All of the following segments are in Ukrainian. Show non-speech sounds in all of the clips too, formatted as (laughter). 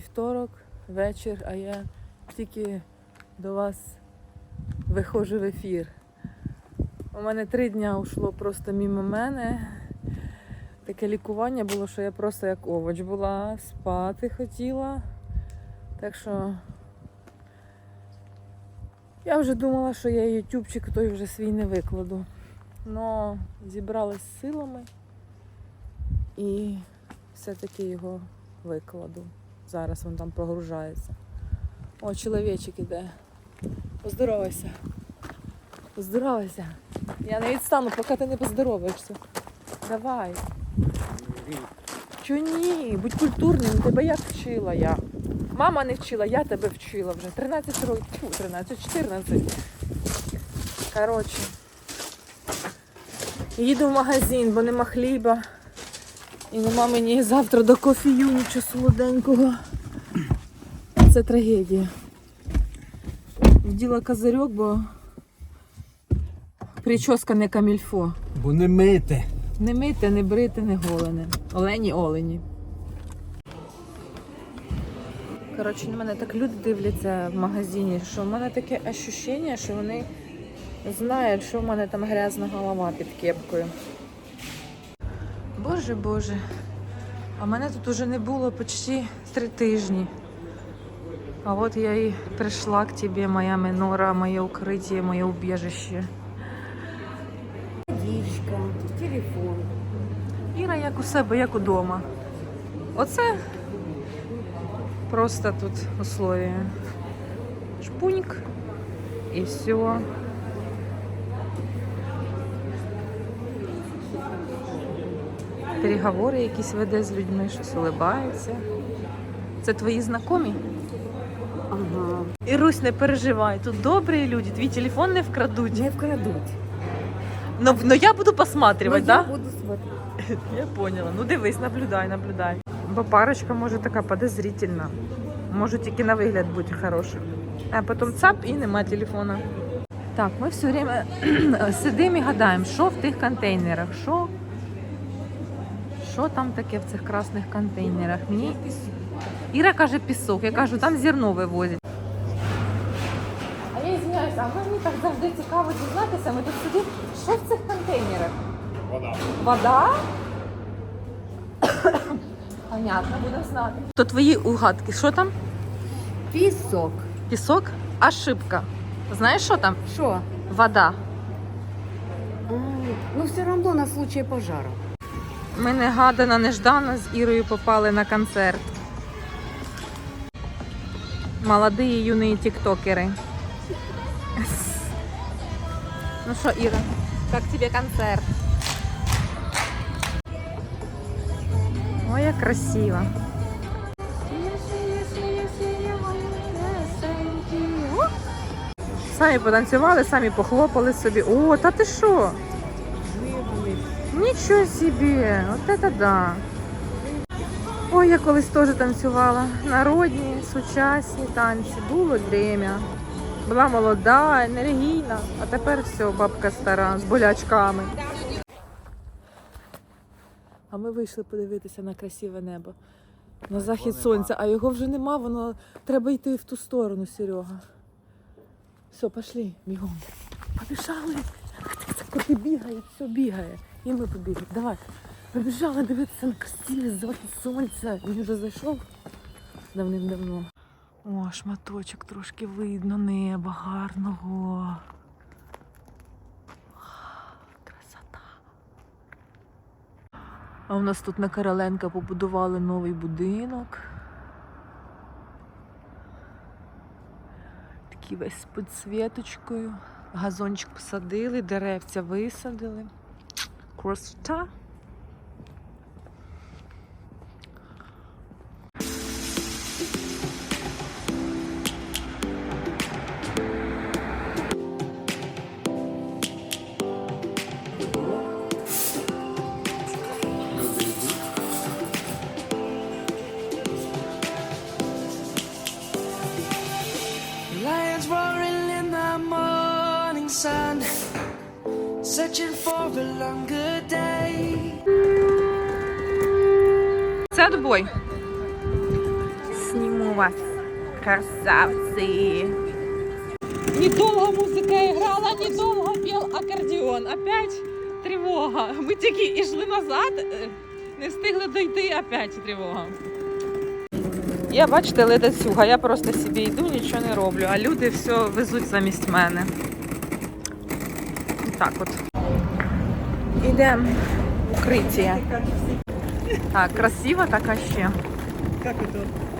вівторок, вечір, а я тільки до вас виходжу в ефір. У мене три дня йшло просто мимо мене. Таке лікування було, що я просто як овоч була, спати хотіла. Так що я вже думала, що я ютубчик той вже свій не викладу. Но зібралась з силами і все-таки його викладу. Зараз він там прогружається. О, чоловічик іде. Поздоровайся. Поздоровайся. Я не відстану, поки ти не поздороваєшся. Давай. Чо ні? Будь культурним, тебе як вчила я. Мама не вчила, я тебе вчила вже. 13 років, 13, 14. Коротше. Їду в магазин, бо нема хліба. І нема мені завтра до кофею нічого солоденького. Це трагедія. Вділа козирьок, бо прическа не камільфо. Бо не мити. Не мите, не брите, не голене. Олені олені. Коротше, на мене так люди дивляться в магазині, що в мене таке ощущення, що вони знають, що в мене там грязна голова під кепкою. Боже Боже. А мене тут уже не було почти три тижні. А от я і прийшла к тебе, моя минора, моє укриття, моє убіжище. Водичка, телефон. Іра як у себе, як удома. Оце просто тут условия. Шпуньк і все. Переговори якісь веде з людьми, щось улибається. Це твої знайомі? Ага. Ірусь, не переживай, тут добрі люди, твій телефон не вкрадуть. Не вкрадуть. Но, но я буду посматривать, Ну, да? я буду смотреть. Я поняла. Ну дивись, наблюдай, наблюдай. Бо парочка може така подозрительна. Може тільки на вигляд бути хороша. А потім цап і нема телефона. Так, ми все время (clears throat) сидимо і гадаємо, що в тих контейнерах, що, що там таке в цих красних контейнерах. Мені Іра каже пісок, я кажу, там зерно вивозять. А мені так завжди цікаво дізнатися, ми тут сидимо, що в цих контейнерах? Вода. Вода? (coughs) Понятно, будемо знати. То твої угадки, що там? Пісок. Пісок? Ошибка. Знаєш, що там? Що? Вода. Ну, все равно на случай пожара. Ми негадано, неждано з Ірою попали на концерт. Молоді юні тіктокери. Ну що, Іра, як тобі концерт? Ой, як красиво. Самі потанцювали, самі похлопали собі. О, та ти що? Нічого собі, от це да. Ой, я колись теж танцювала. Народні, сучасні танці. Було время. Була молода, енергійна, а тепер все, бабка стара, з болячками. А ми вийшли подивитися на красиве небо. На захід сонця, а його вже нема, воно треба йти в ту сторону, Серега. Все, пошли, бігом. Побіжали. Коти бігають, все бігає. І ми побігли. Давай. Побіжали дивитися на красивий захід сонця. Він вже зайшов давним-давно. О, шматочок трошки видно неба гарного. Красота. А у нас тут на Короленка побудували новий будинок. Такий весь з підсвіточкою. Газончик посадили, деревця висадили. Красота. Sun, searching for a longer day. Це отбой. Сніму вас, красавці. Недолго музика грала, недолго пів акордеон. Опять тривога. Ми тільки йшли назад, не встигли дойти, опять тривога. Я, бачите, ледацюга, я просто собі йду, нічого не роблю, а люди все везуть замість мене Так от. Ідемо в укриття. Так, красиво така ще. Как это?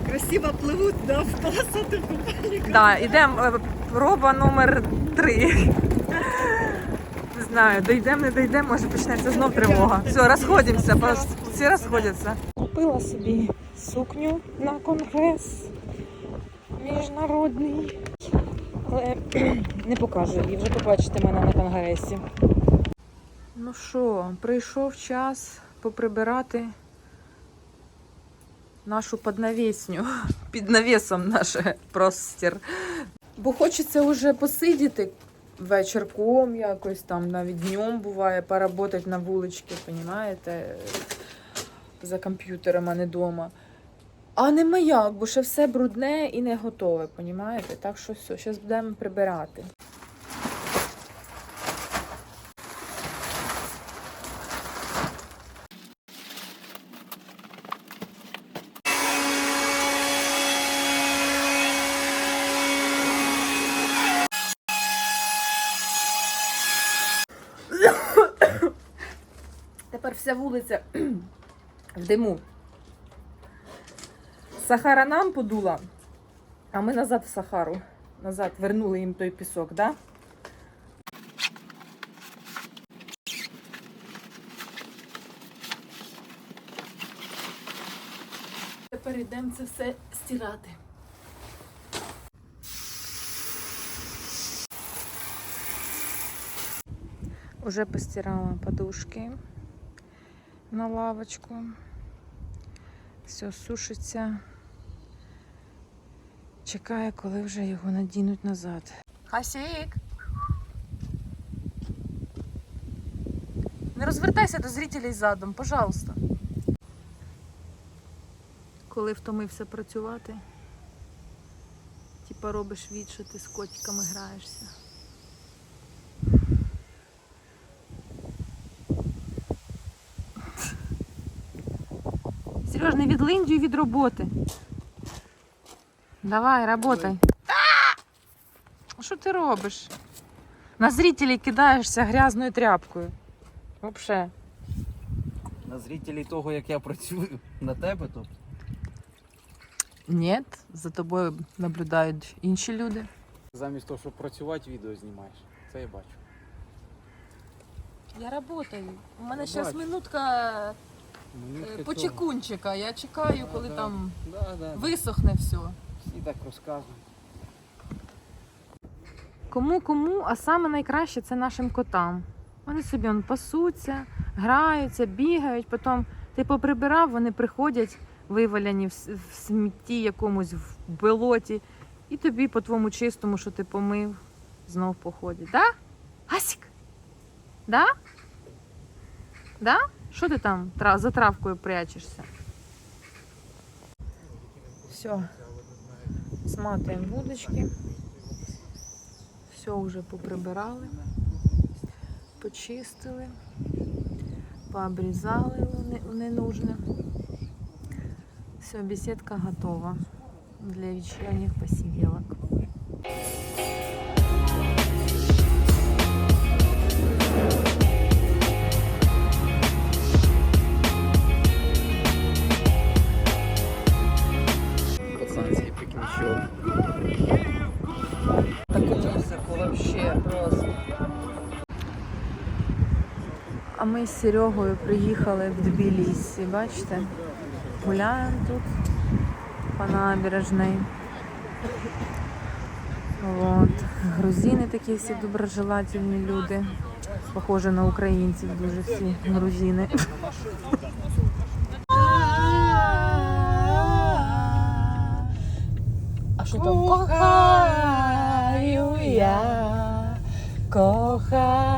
Красиво плывут, да, в полосатых купальниках. Да, йдемо. е, Проба номер три. Не знаю, дійдемо, не дійдемо, може почнеться знов тривога. Все, розходимося, бо всі розходяться. Купила собі сукню на конгрес міжнародний. Але (clears throat) не покажу її, вже побачите мене на конгресі. Ну що, прийшов час поприбирати нашу поднавісню (laughs) під навісом наш простір. Бо хочеться вже посидіти вечірком якось там, навіть днем буває, поработати на вуличці, понімаєте, за комп'ютером, а не вдома. А не як, бо ще все брудне і не готове, понімаєте? Так що все, зараз будемо прибирати. (coughs) Тепер вся вулиця (coughs) в диму. Сахара нам подула, а ми назад в Сахару. Назад вернули їм той пісок, да? Тепер йдемо це все стирати. Уже постирала подушки на лавочку. Все сушиться. Чекає, коли вже його надінуть назад. Хасік! Не розвертайся до зрителей задом, пожалуйста. Коли втомився працювати, типа робиш від, що ти з котиками граєшся. Сереж, не від Линдію, від роботи. Давай, работай. Що ти робиш? На зрителей кидаєшся грязною тряпкою. Вообще. На зрителей того, як я працюю (laughs) на тебе, то Ні, за тобою наблюдають інші люди. замість того, щоб працювати, відео знімаєш. Це я бачу. Я работаю. У мене зараз бачу. минутка Минутки е, того. почекунчика. Я чекаю, Да, коли да. там Да, да. висохне все. Всі так розказують. Кому кому, а саме найкраще це нашим котам. Вони собі он, пасуться, граються, бігають, потім ти поприбирав, вони приходять виваляні в, в смітті якомусь в болоті, і тобі по твоєму чистому, що ти помив, знов походять. Да? Асік? Да? Да? Що ти там за травкою прячешся? Все. Сматуємо вудочки. Все вже поприбирали, почистили, пообрізали не- ненужне. Все, беседка готова для вечерних посиделок. А ми з Серегою приїхали в Тбілісі, бачите? Гуляємо тут по набережній. Вот. Грузини такі всі доброжелательні люди. Похожі на українців дуже всі грузини. А що там? Кохаю я, кохаю.